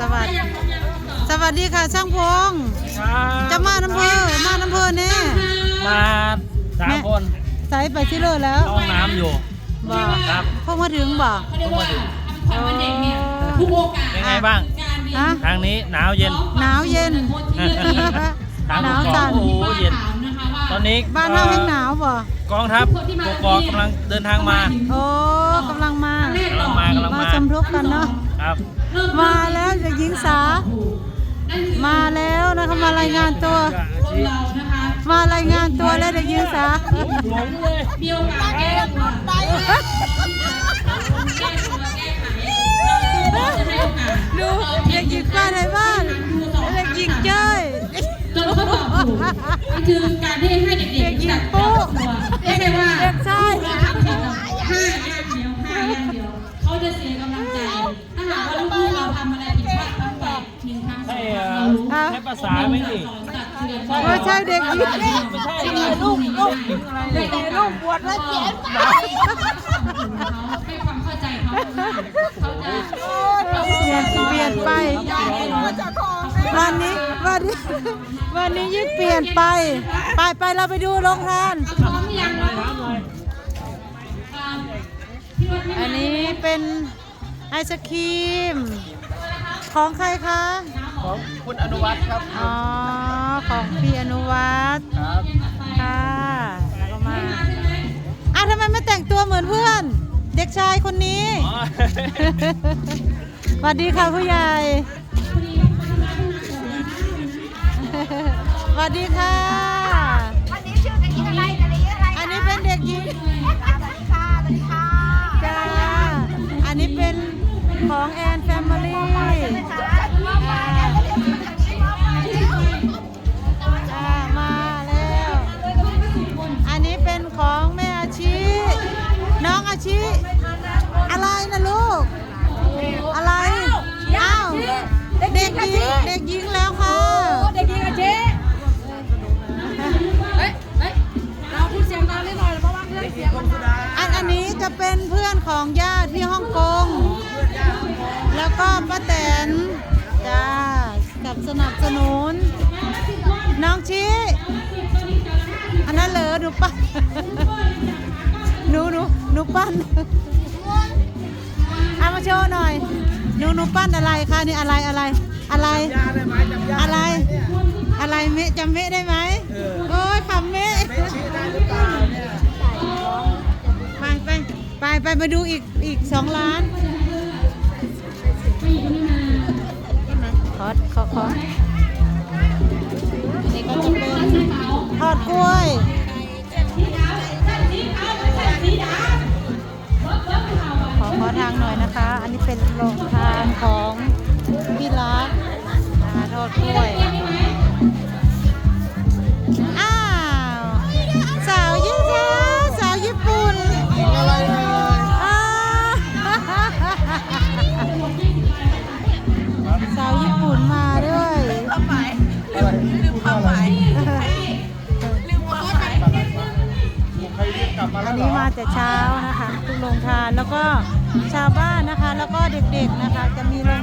สวัสดีสวัสดีค่ะช่างพงษ์ครับจะมาน้ำเพอมาน้ำเพอแน่มาสามคนใส่ไปที่เลยแล้วเข้าห้องน้ำอยู่บ่ครับพงมาถึงบ่เพิ่งมาถึงโอ้เป็นไงบ้างฮะทางนี้หนาวเย็นหนาวเย็นทางหนาวกจัองดโอ้โหเย็นตอนนี้บ้านเราแห้งหนาวบ่กองทัพกกอกกำลังเดินทางมาโอ้กำลังมากำ ลังมากำลังมามาสมทบกันเนาะ ครับ มาแล้วเด็กหญิงสา มาแล้วนะคะมารายงานตัวมารายงานตัวแล้วเด็กหญิงสา หลงเลยมีโอกาสแก้ตัวแก้ตัวแก้ไขเราจะให้โอกาสดูเด็กหญิงป้าในบ้านเด็กหญิงเจ้ยจนเขาตอบถูกนี่คือการที่ให้เด็กๆรู้จักครอบครั จะเสียกำลังใจ ถ้าหากว่าลูกๆเราทำอะไรผิดพลาดทั้งไปหนึ่งครั้งสองครั้งเรารู้อะใช้ภาษาไหมนี่ไม่ใช่เด็กหญิงไม่ใช่ลูกลูกอะไรเด็กลูกบวชแล้วเขียนไปให้ความเข้าใจเขาเขาจะเปลี่ยนเปลี่ยนไปวันนี้วันนี้วันนี้ยิ่งเปลี่ยนไป ไปไปเราไปดูโรงทานพร้อมหรือยังเราพี่วัดไม่ อันนี้เป็นไอศครีม ของใครคะ ของคุณอนุวัฒน์ครับ อ๋อ ของพี่อนุวัฒน์ครับ ค่ะแล้วก็มาอ้าวทำไมไม่แต่งตัวเหมือนเพื่อน เด็กชายคนนี้อ๋อสวัสดีค่ะผู้ใหญ่สวัสดีค่ะ เป็นเพื่อนของญาติที่ฮ่องกง แล้วก็ป้าแตนจ้ากับสนับสนุน น้องชี้อันนั้นเหรอหนูปั้นหนูหนูหนูปั้นเอามาโชว์หน่อยหนูหนูปั้นอะไรคะนี่อะไรอะไรอะไร อะไร อะไรเมะจำเมะได้ไหมโอ้ยคำเมะไป ไปไปไปมาดูอีกอีกสองล้านขอขอขออันนี้ก็จะเป็นทอดกล้วยขอขอทางหน่อยนะคะ อันนี้เป็นโรงทานของพี่รักนะคะทอดกล้วย อันนี้มาแต่เช้านะคะทุกโรงทานแล้วก็ชาวบ้านนะคะ แล้วก็เด็กๆนะคะ จะมีโรง